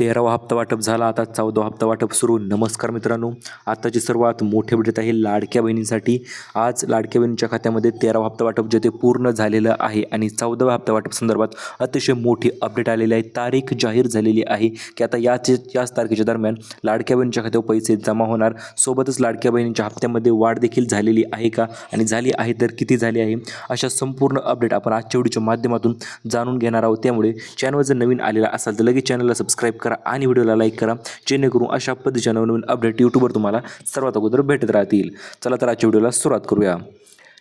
तेरावा हप्ता वाटप झाला. आता चौदावा हप्ता वाटप सुरू. नमस्कार मित्रांनो. आताची सर्वात मोठी अपडेट आहे लाडक्या बहिणींसाठी. आज लाडक्या बहिणींच्या खात्यामध्ये तेरावा हप्ता वाटप जे ते पूर्ण झालेलं आहे आणि चौदाव्या हप्ता वाटप संदर्भात अतिशय मोठी अपडेट आलेली आहे. तारीख जाहीर झालेली आहे की आता याच याच तारखेच्या दरम्यान लाडक्या बहिणींच्या खात्यावर पैसे जमा होणार. सोबतच लाडक्या बहिणींच्या हप्त्यामध्ये वाढ देखील झालेली आहे का? आणि झाली आहे तर किती झाली आहे? अशा संपूर्ण अपडेट आपण आजच्या व्हिडिओच्या माध्यमातून जाणून घेणार आहोत. त्यामुळे चॅनल जर नवीन आलेला असाल तर लगेच चॅनलला सबस्क्राईब करा आणि व्हिडिओला लाईक करा जेणेकरून अशा पद्धतीच्या नवनवीन अपडेट यूट्यूबवर तुम्हाला सर्वात अगोदर भेटत राहतील. चला तर आजच्या व्हिडिओला सुरुवात करूया.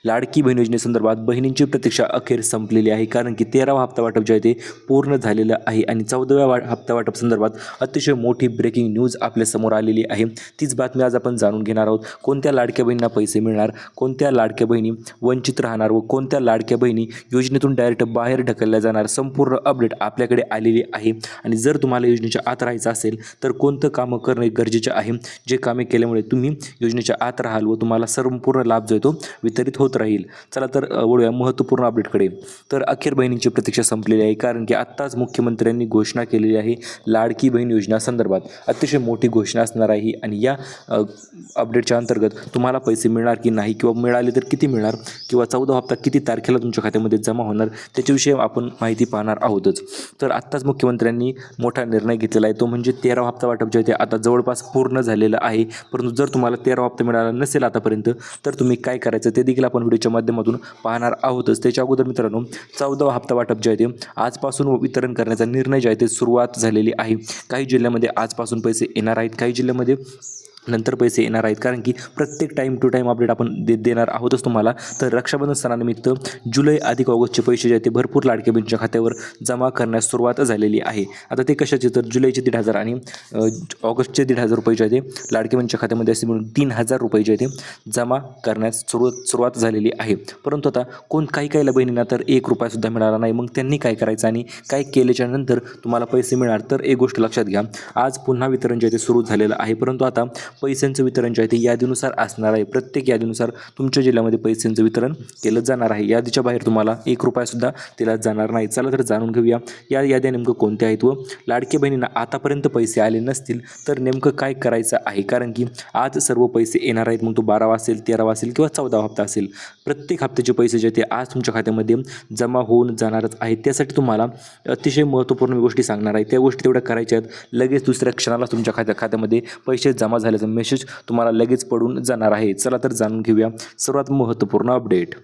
लाडकी बहीण योजनेसंदर्भात बहिणींची प्रतीक्षा अखेर संपलेली आहे. कारण की तेरावा हप्ता वाटप जे आहे ते पूर्ण झालेलं आहे आणि चौदाव्या वा हप्ता वाटप संदर्भात अतिशय मोठी ब्रेकिंग न्यूज आपल्यासमोर आलेली आहे. तीच बातमी आज आपण जाणून घेणार आहोत. कोणत्या लाडक्या बहिणींना पैसे मिळणार? कोणत्या लाडक्या बहिणी वंचित राहणार व कोणत्या लाडक्या बहिणी योजनेतून डायरेक्ट बाहेर ढकलल्या जाणार? संपूर्ण अपडेट आपल्याकडे आलेली आहे. आणि जर तुम्हाला योजनेच्या आत राहायचं असेल तर कोणतं कामं करणे गरजेचे आहे? जे कामे केल्यामुळे तुम्ही योजनेच्या आत राहाल व तुम्हाला संपूर्ण लाभ जो आहे तो वितरित होत राहील. चला तर वळूया. महत्त्वपूर्ण अपडेटकडे तर अखेर बहिणींची प्रतीक्षा संपलेली आहे. कारण की आत्ताच मुख्यमंत्र्यांनी घोषणा केलेली आहे लाडकी बहीण योजना संदर्भात. अतिशय मोठी घोषणा असणार आहे. आणि या अपडेटच्या अंतर्गत तुम्हाला पैसे मिळणार की नाही किंवा मिळाले तर किती मिळणार किंवा चौदा हप्ता किती तारखेला तुमच्या खात्यामध्ये जमा होणार त्याच्याविषयी आपण माहिती पाहणार आहोतच. तर आत्ताच मुख्यमंत्र्यांनी मोठा निर्णय घेतलेला आहे. तो म्हणजे तेरा हप्ता वाटप जे ते आता जवळपास पूर्ण झालेलं आहे. परंतु जर तुम्हाला तेरा हप्ता मिळाला नसेल आतापर्यंत तर तुम्ही काय करायचं ते देखील आपण व्हिडिओच्या माध्यमातून पाहणार आहोतच. त्याच्या अगोदर मित्रांनो चौदावा हप्ता वाटप जे आहे ते आजपासून वितरण करण्याचा निर्णय जे आहे ते सुरुवात झालेली आहे. काही जिल्ह्यामध्ये आजपासून पैसे येणार आहेत काही जिल्ह्यामध्ये नंतर पैसे येणार आहेत. कारण की प्रत्येक टाईम टू टाईम अपडेट आपण दे देणार आहोतच तुम्हाला. तर रक्षाबंधन सणानिमित्त जुलै अधिक ऑगस्टचे पैसे जे आहेत ते भरपूर लाडक्या बहिणीच्या खात्यावर जमा करण्यास सुरुवात झालेली आहे. आता ते कशाचे? तर जुलैचे दीड हजार आणि ऑगस्टचे दीड हजार रुपये जे आहे ते लाडक्या बहिणीच्या खात्यामध्ये असे मिळून तीन हजार रुपये जे आहे ते जमा करण्यास सुरुवात सुरुवात झालेली आहे. परंतु आता कोण काही काही बहिणींना तर एक रुपयासुद्धा मिळाला नाही. मग त्यांनी काय करायचं आणि काय केल्याच्यानंतर तुम्हाला पैसे मिळणार? तर एक गोष्ट लक्षात घ्या. आज पुन्हा वितरण जे आहे ते सुरू झालेलं आहे. परंतु आता पैशांचं वितरण जे आहे ते यादीनुसार असणार आहे. प्रत्येक यादीनुसार तुमच्या जिल्ह्यामध्ये पैशांचं वितरण केलं जाणार आहे. यादीच्या बाहेर तुम्हाला एक रुपयासुद्धा दिला जाणार नाही. चला तर जाणून घेऊया या याद्या नेमकं कोणत्या आहेत व लाडके बहिणींना आतापर्यंत पैसे आले नसतील तर नेमकं काय करायचं आहे? कारण की आज सर्व पैसे येणार आहेत. मग तो बारावा असेल तेरावा असेल किंवा चौदावा हप्ता असेल. प्रत्येक हप्त्याचे पैसे जे आहेत ते आज तुमच्या खात्यामध्ये जमा होऊन जाणारच आहेत. त्यासाठी तुम्हाला अतिशय महत्त्वपूर्ण गोष्टी सांगणार आहे. त्या गोष्टी तेवढ्या करायच्या आहेत. लगेच दुसऱ्या क्षणाला तुमच्या खात्या खात्यामध्ये पैसे जमा झाले मेसेज तुम्हाला लगेच पडून जाणार आहे. चला तर जाणून घेऊया. सर्वात महत्त्वपूर्ण अपडेट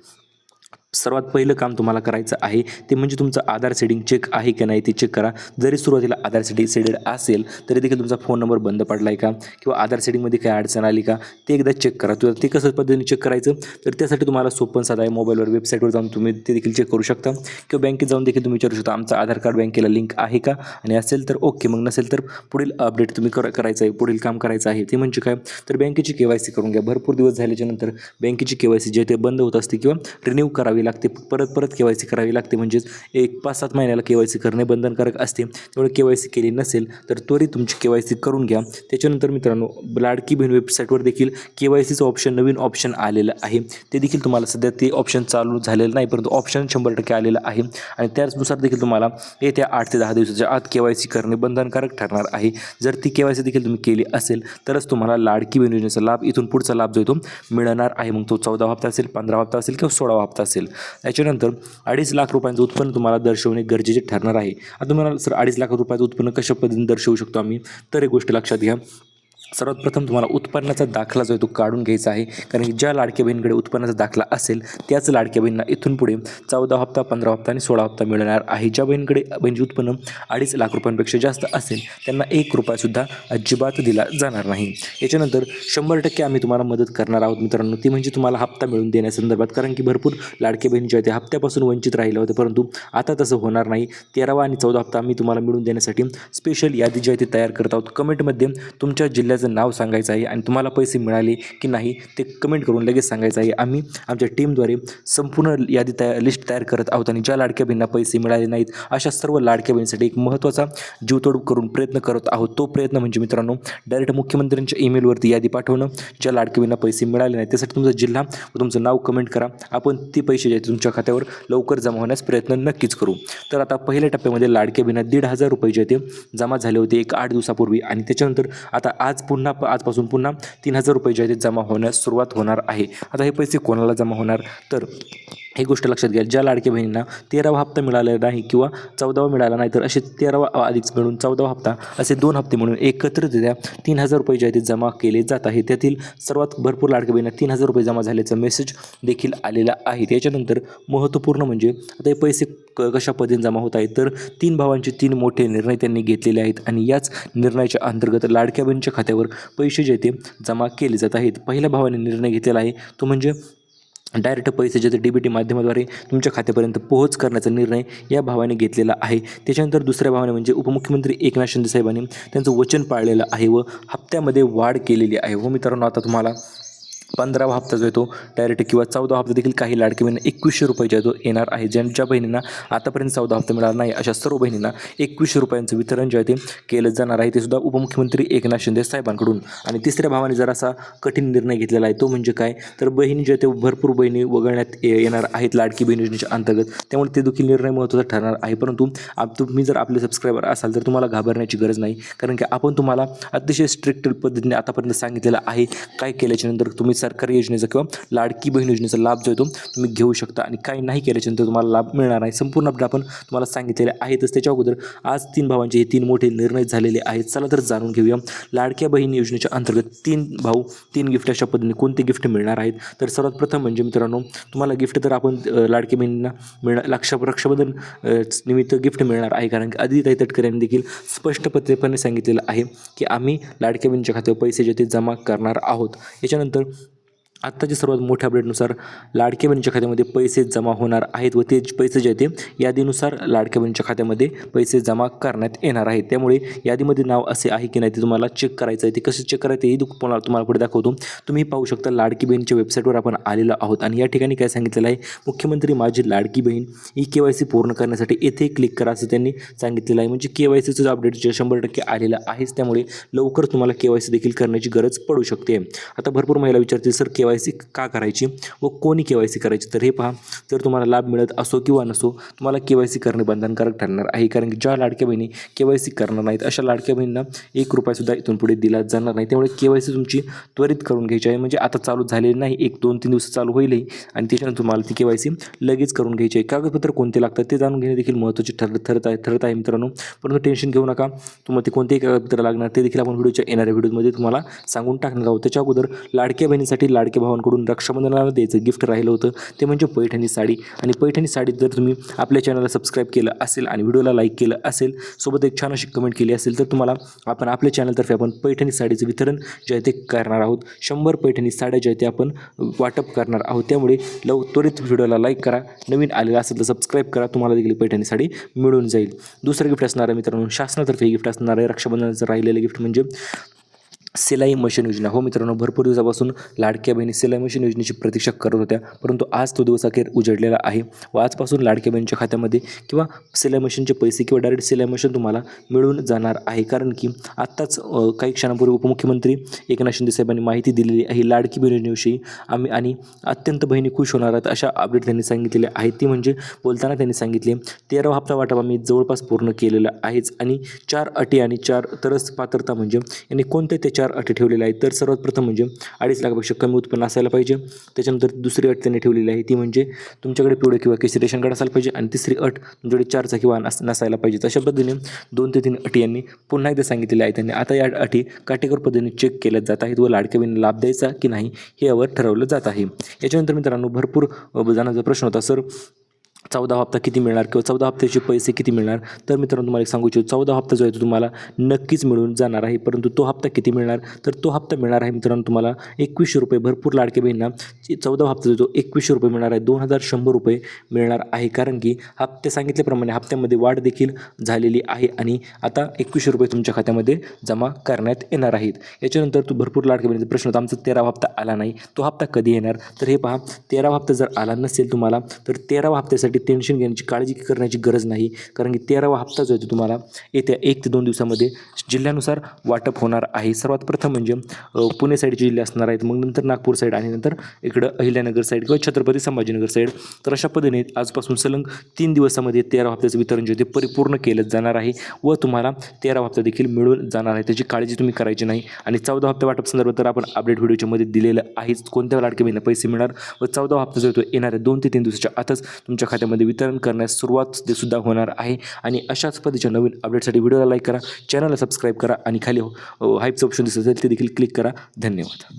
सर्वात पहिलं काम तुम्हाला करायचं आहे ते म्हणजे तुमचं आधार सेटिंग चेक आहे की नाही ते चेक करा. जरी सुरुवातीला आधार सेटिंग सेडेड असेल तरी देखील तुमचा फोन नंबर बंद पडला आहे का? किंवा आधार सेटिंगमध्ये काय अडचण आली का? ते एकदा चेक करा. तुला ते कसं पद्धतीने चेक करायचं? तर त्यासाठी तुम्हाला सोपन साधा आहे. मोबाईलवर वेबसाईटवर जाऊन तुम्ही ते देखील चेक करू शकता. किंवा बँकेत जाऊन देखील तुम्ही विचारू शकता आमचं आधार कार्ड बँकेला लिंक आहे का? आणि असेल तर ओके मग नसेल तर पुढील अपडेट तुम्ही कर करायचं आहे. पुढील काम करायचं आहे. ते म्हणजे काय? तर बँकेची के वाय सी करून घ्या. भरपूर दिवस झाल्याच्यानंतर बँकेची के वाय सी जे ते बंद होत असते किंवा रिन्यू करावी लागते. परत परत के वाय सी करावी लागते. म्हणजेच एक पाच सात महिन्याला के वाय सी करणे बंधनकारक असते. त्यामुळे के वाय सी केली नसेल तर त्वरित तुमची के वाय सी करून घ्या. त्याच्यानंतर मित्रांनो लाडकी बहीण वेबसाईटवर देखील के वाय सीचं ऑप्शन नवीन ऑप्शन आलेलं आहे. ते देखील तुम्हाला सध्या ते ऑप्शन चालू झालेलं नाही परंतु ऑप्शन शंभर टक्के आलेलं आहे. आणि त्याचनुसार देखील तुम्हाला येत्या आठ ते दहा दिवसाच्या आत के वाय सी करणे बंधनकारक ठरणार आहे. जर ती के वाय सी देखील तुम्ही केली असेल तरच तुम्हाला लाडकी बहीण योजनेचा लाभ इथून पुढचा लाभ जो येतो तो मिळणार आहे. मग तो चौदा हप्ता असेल पंधरा हप्ता असेल किंवा सोळावा हप्ता असेल. त्याच्यानंतर अडीच लाख रुपयांचं उत्पन्न तुम्हाला दर्शवणे गरजेचे ठरणार आहे. आता तुम्हाला सर अडीच लाख रुपयाचं उत्पन्न कशा पद्धतीने दर्शवू शकतो आम्ही? तर एक गोष्ट लक्षात घ्या. सर्वात प्रथम तुम्हाला उत्पन्नाचा दाखला जो आहे तो काढून घ्यायचा आहे. कारण की ज्या लाडक्या बहिणीकडे उत्पन्नाचा दाखला असेल त्याच लाडक्या बहिणींना इथून पुढे चौदा हप्ता पंधरा हप्ता आणि सोळा हप्ता मिळणार आहे. ज्या बहिणीकडे बहिणीचे उत्पन्न अडीच लाख रुपयांपेक्षा जास्त असेल त्यांना एक रुपयासुद्धा अजिबात दिला जाणार नाही. याच्यानंतर शंभर टक्के आम्ही तुम्हाला मदत करणार आहोत मित्रांनो. ती म्हणजे तुम्हाला हप्ता मिळून देण्यासंदर्भात कारण की भरपूर लाडके बहिणी जे आहेत ते हप्त्यापासून वंचित राहिले होते परंतु आता तसं होणार नाही. तेरावा आणि चौदा हप्ता आम्ही तुम्हाला मिळून देण्यासाठी स्पेशल यादी जी आहे ती तयार करत आहोत. कमेंटमध्ये तुमच्या जिल्ह्यात त्याचं नाव सांगायचं आहे आणि तुम्हाला पैसे मिळाले की नाही ते कमेंट करून लगेच सांगायचं आहे. आम्ही आमच्या टीमद्वारे संपूर्ण यादी तयार लिस्ट तयार करत आहोत आणि ज्या लाडक्या बहिणींना पैसे मिळाले नाहीत अशा सर्व लाडक्या बहिणीसाठी एक महत्त्वाचा जीवतोड करून प्रयत्न करत आहोत. तो प्रयत्न म्हणजे मित्रांनो डायरेक्ट मुख्यमंत्र्यांच्या ईमेलवरती यादी पाठवणं. ज्या लाडक्या बहिणींना पैसे मिळाले नाही त्यासाठी तुमचा जिल्हा व तुमचं नाव कमेंट करा. आपण ती पैसे जे तुमच्या खात्यावर लवकर जमा होण्यास प्रयत्न नक्कीच करू. तर आता पहिल्या टप्प्यामध्ये लाडक्या बहिणींना दीड हजार रुपये जे ते जमा झाले होते एक आठ दिवसापूर्वी आणि त्याच्यानंतर आता आज पुन्हा आजपासून पुन्हा तीन हजार रुपये जे आहेत जमा होण्यास सुरुवात होणार आहे. आता हे पैसे कोणाला जमा होणार? तर ही गोष्ट लक्षात घ्या. ज्या लाडक्या बहिणींना तेरावा हप्ता मिळाला नाही किंवा चौदावा मिळाला नाही तर असे तेरावा अधिक मिळून चौदावा हप्ता असे दोन हप्ते म्हणून एकत्रितरित्या तीन हजार रुपये जे आहे ते जमा केले जात आहे त्यातील सर्वात भरपूर लाडक्या बहिणींना तीन हजार रुपये जमा झाल्याचा मेसेज देखील आलेला आहे. त्याच्यानंतर महत्त्वपूर्ण म्हणजे आता हे पैसे क कशा पद्धतीने जमा होत आहेत तर तीन भावांचे तीन मोठे निर्णय त्यांनी घेतलेले आहेत आणि याच निर्णयाच्या अंतर्गत लाडक्या बहिणीच्या खात्यावर पैसे जे ते जमा केले जात आहेत. पहिल्या भावाने निर्णय घेतलेला आहे तो म्हणजे डायरेक्ट पैसे जे डी बी टी माध्यमाद्वारे तुमच्या खात्यापर्यंत पोहोच करण्याचा निर्णय या भावाने घेतलेला आहे. त्याच्यानंतर दुसऱ्या भावाने म्हणजे उपमुख्यमंत्री एकनाथ शिंदे साहेबांनी त्यांचं वचन पाळलेलं आहे व हप्त्यामध्ये वाढ केलेली आहे. व मित्रांनो आता तुम्हाला पंधरावा हप्ता जो आहे तो डायरेक्ट किंवा चौदा हप्ता देखील काही लाडकी बहिणी एकवीसशे रुपयाच्या जो तो येणार आहे. ज्यांच्या बहिणींना आतापर्यंत चौदा हप्ता मिळाला नाही अशा सर्व बहिणींना एकवीसशे रुपयांचं वितरण जे आहे ते केलं जाणार आहे. ते सुद्धा उपमुख्यमंत्री एकनाथ शिंदे साहेबांकडून. आणि तिसऱ्या भावाने जरासा कठीण निर्णय घेतलेला आहे तो म्हणजे काय? तर बहिणी जे आहे ते भरपूर बहिणी वगळण्यात ये- येणार आहेत लाडकी बहीण योजनेच्या अंतर्गत. त्यामुळे ते देखील निर्णय महत्त्वाचा ठरणार आहे. परंतु आप तुम्ही जर आपले सबस्क्रायबर असाल तर तुम्हाला घाबरण्याची गरज नाही. कारण की आपण तुम्हाला अतिशय स्ट्रिक्ट पद्धतीने आतापर्यंत सांगितलेलं आहे. काय केल्याच्यानंतर तुम्ही तुम्ही सरकारी योजनेचा किंवा लाडकी बहीण योजनेचा लाभ जो आहे तो तुम्ही घेऊ शकता. आणि काही नाही केल्याच्यानंतर तुम्हाला लाभ मिळणार नाही. संपूर्ण अपडेट आपण तुम्हाला सांगितलेले आहेतच. त्याच्या अगोदर आज तीन भावांचे हे तीन मोठे निर्णय झालेले आहेत. चला तर जाणून घेऊया. लाडक्या बहीण योजनेच्या अंतर्गत तीन भाऊ तीन गिफ्ट अशा पद्धतीने कोणते गिफ्ट मिळणार आहेत? तर सर्वात प्रथम म्हणजे मित्रांनो तुम्हाला गिफ्ट तर आपण अ, लाडक्या बहिणींना मिळणार लक्ष रक्षाबंधन निमित्त गिफ्ट मिळणार आहे. कारण की आदिताई तटकर यांनी देखील स्पष्टपत्रेपणे सांगितलेलं आहे की आम्ही लाडक्या बहिणीच्या खात्यावर पैसे जे ते जमा करणार आहोत. याच्यानंतर आत्ताच्या सर्वात मोठ्या अपडेटनुसार लाडक्या बहिणीच्या खात्यामध्ये पैसे जमा होणार आहेत व ते पैसे जे आहे ते यादीनुसार लाडक्या बहिणीच्या खात्यामध्ये पैसे जमा करण्यात येणार आहेत. त्यामुळे यादीमध्ये नाव असे आहे की नाही ते तुम्हाला चेक करायचं आहे. ते कसं चेक करायचं हे तुम्हाला तुम्हाला पुढे दाखवतो. तुम्ही पाहू शकता लाडकी बहीणच्या वेबसाईटवर आपण आलेलो आहोत आणि या ठिकाणी काय सांगितलेलं आहे? मुख्यमंत्री माझी लाडकी बहीण ही के वाय सी पूर्ण करण्यासाठी येथे क्लिक करा असं त्यांनी सांगितलेलं आहे. म्हणजे के वाय सीचं अपडेट जे शंभर टक्के आलेलं आहेच. त्यामुळे लवकर तुम्हाला के वाय सी देखील करण्याची गरज पडू शकते. आता भरपूर महिला विचारतील सर के वाय सी का करायची व कोणी के वाय सी करायची? तर हे पहा जर तुम्हाला लाभ मिळत असो किंवा नसो तुम्हाला के वाय सी करणे बंधनकारक ठरणार आहे. कारण की ज्या लाडक्या बहिणी के वाय सी करणार नाहीत अशा लाडक्या बहिणींना एक रुपयासुद्धा इथून पुढे दिला जाणार नाही. त्यामुळे के वाय सी तुमची त्वरित करून घ्यायची आहे. म्हणजे आता चालू झालेली नाही एक दोन तीन दिवस चालू होईलही आणि त्याच्यानंतर तुम्हाला ती के वाय सी लगेच करून घ्यायची आहे. कागदपत्र कोणते लागतात ते जाणून घेणे देखील महत्त्वाचे ठर ठरत आहे ठरत आहे मित्रांनो. परंतु टेन्शन घेऊ नका. तुम्हाला ते कोणतेही कागदपत्र लागणार ते देखील आपण व्हिडिओच्या येणाऱ्या व्हिडिओमध्ये तुम्हाला सांगून टाकणार आहोत. त्याच्या अगोदर लाडक्या बहिणीसाठी लाडक्या भावांकडून रक्षाबंधनाला द्यायचं गिफ्ट राहिलं होतं ते म्हणजे पैठणी साडी. आणि पैठणी साडी जर तुम्ही आपल्या चॅनलला सबस्क्राईब केलं असेल आणि व्हिडिओला लाईक केलं असेल सोबत एक छान अशी कमेंट केली असेल तर तुम्हाला आपण आपल्या चॅनलतर्फे आपण पैठणी साडीचं वितरण जे आहे ते करणार आहोत. शंभर पैठणी साड्या ज्या आहेत ते आपण वाटप करणार आहोत. त्यामुळे लव त्वरित व्हिडिओला लाईक करा. नवीन आलेला असेल तर सबस्क्राईब करा. तुम्हाला देखील पैठणी साडी मिळून जाईल. दुसरं गिफ्ट असणार आहे मित्रांनो शासनातर्फे गिफ्ट असणार आहे रक्षाबंधनाचं राहिलेलं गिफ्ट म्हणजे सिलाई मशीन योजना. हो मित्रांनो भरपूर दिवसापासून लाडक्या बहिणी सिलाई मशीन योजनेची प्रतीक्षा करत होत्या परंतु आज तो दिवस अखेर उजडलेला आहे. व आजपासून लाडक्या बहिणीच्या खात्यामध्ये किंवा सिलाई मशीनचे पैसे किंवा डायरेक्ट सिलाई मशीन तुम्हाला मिळून जाणार आहे. कारण की आत्ताच काही क्षणापूर्वी उपमुख्यमंत्री एकनाथ शिंदे साहेबांनी माहिती दिलेली आहे लाडकी बहीण योजनेविषयी आम्ही आणि अत्यंत बहिणी खुश होणार आहेत अशा अपडेट त्यांनी सांगितलेल्या आहेत. ती म्हणजे बोलताना त्यांनी सांगितले तेरावा हप्ता वाटप आम्ही जवळपास पूर्ण केलेला आहेच आणि चार अटी आणि चार तरस पात्रता म्हणजे यांनी कोणत्या त्याच्या चार अटी ठेवलेल्या आहेत. तर सर्वात प्रथम म्हणजे अडीच लाखापेक्षा कमी उत्पन्न असायला पाहिजे. त्याच्यानंतर दुसरी अट त्यांनी ठेवलेली आहे ती म्हणजे तुमच्याकडे पिवळे किंवा केसी रेशन कार्ड असायला पाहिजे. आणि तिसरी अट तुमच्याकडे चारचाकी वाहन नस नसायला पाहिजे. तशा पद्धतीने दोन ते तीन अटी यांनी पुन्हा एकदा सांगितलेल्या आहेत. त्यांनी आता या अटी काटेकोर पद्धतीने चेक केल्या जात आहेत व लाडक्या लाभ द्यायचा की नाही हे यावर ठरवलं जात आहे. याच्यानंतर मित्रांनो भरपूर जाण्याचा प्रश्न होता. सर चौदा हप्ता किती मिळणार किंवा चौदा हप्त्याचे पैसे किती मिळणार? तर मित्रांनो तुम्हाला एक सांगू इच्छितो चौदा हप्ता जो आहे तो तुम्हाला नक्कीच मिळून जाणार आहे. परंतु तो हप्ता किती मिळणार? तर तो हप्ता मिळणार आहे मित्रांनो तुम्हाला एकवीसशे रुपये. भरपूर लाडके बहिणींना चौदा हप्ता जो आहे तो एकवीसशे रुपये मिळणार आहे. दोन हजार शंभर रुपये मिळणार आहे. कारण की हप्ते सांगितल्याप्रमाणे हप्त्यामध्ये वाढ देखील झालेली आहे आणि आता एकवीसशे रुपये तुमच्या खात्यामध्ये जमा करण्यात येणार आहेत. याच्यानंतर तू भरपूर लाडके बहिणीचा प्रश्न होता आमचा तेरावा हप्ता आला नाही. तो हप्ता कधी येणार? तर हे पहा तेरावा हप्ता जर आला नसेल तुम्हाला तर तेरावा हप्त्यासाठी टेन्शन घेण्याची काळजी करण्याची गरज नाही. कारण की तेरावा हप्ता जो आहे तो तुम्हाला येत्या एक ते दोन दिवसामध्ये जिल्ह्यानुसार वाटप होणार आहे. सर्वात प्रथम म्हणजे पुणे साईडचे जिल्हे असणार आहेत. मग नंतर नागपूर साईड आणि नंतर इकडं अहिल्यानगर साईड किंवा छत्रपती संभाजीनगर साईड तर अशा पद्धतीने आजपासून सलंग तीन दिवसामध्ये तेरा हप्त्याचं वितरण जे ते परिपूर्ण केलं जाणार आहे व तुम्हाला तेरा हप्ता देखील मिळून जाणार आहे. त्याची काळजी तुम्ही करायची नाही. आणि चौदा हप्ता वाटप संदर्भात तर आपण अपडेट व्हिडिओच्या मध्ये दिलेलं आहेच. कोणत्या लाडके बहिणीला पैसे मिळणार व चौदा हप्ता जो येतो तो येणाऱ्या दोन ते तीन दिवसाच्या आतच तुमच्या खात्यामध्ये वितरण करण्यास सुरुवात ते सुद्धा होणार आहे. आणि अशाच पद्धतीच्या नवीन अपडेटसाठी व्हिडिओला लाईक करा चॅनलला सबस्क्राईब करा आणि खाली हो, हाईपचं ऑप्शन दिसत असेल ते देखील क्लिक करा. धन्यवाद.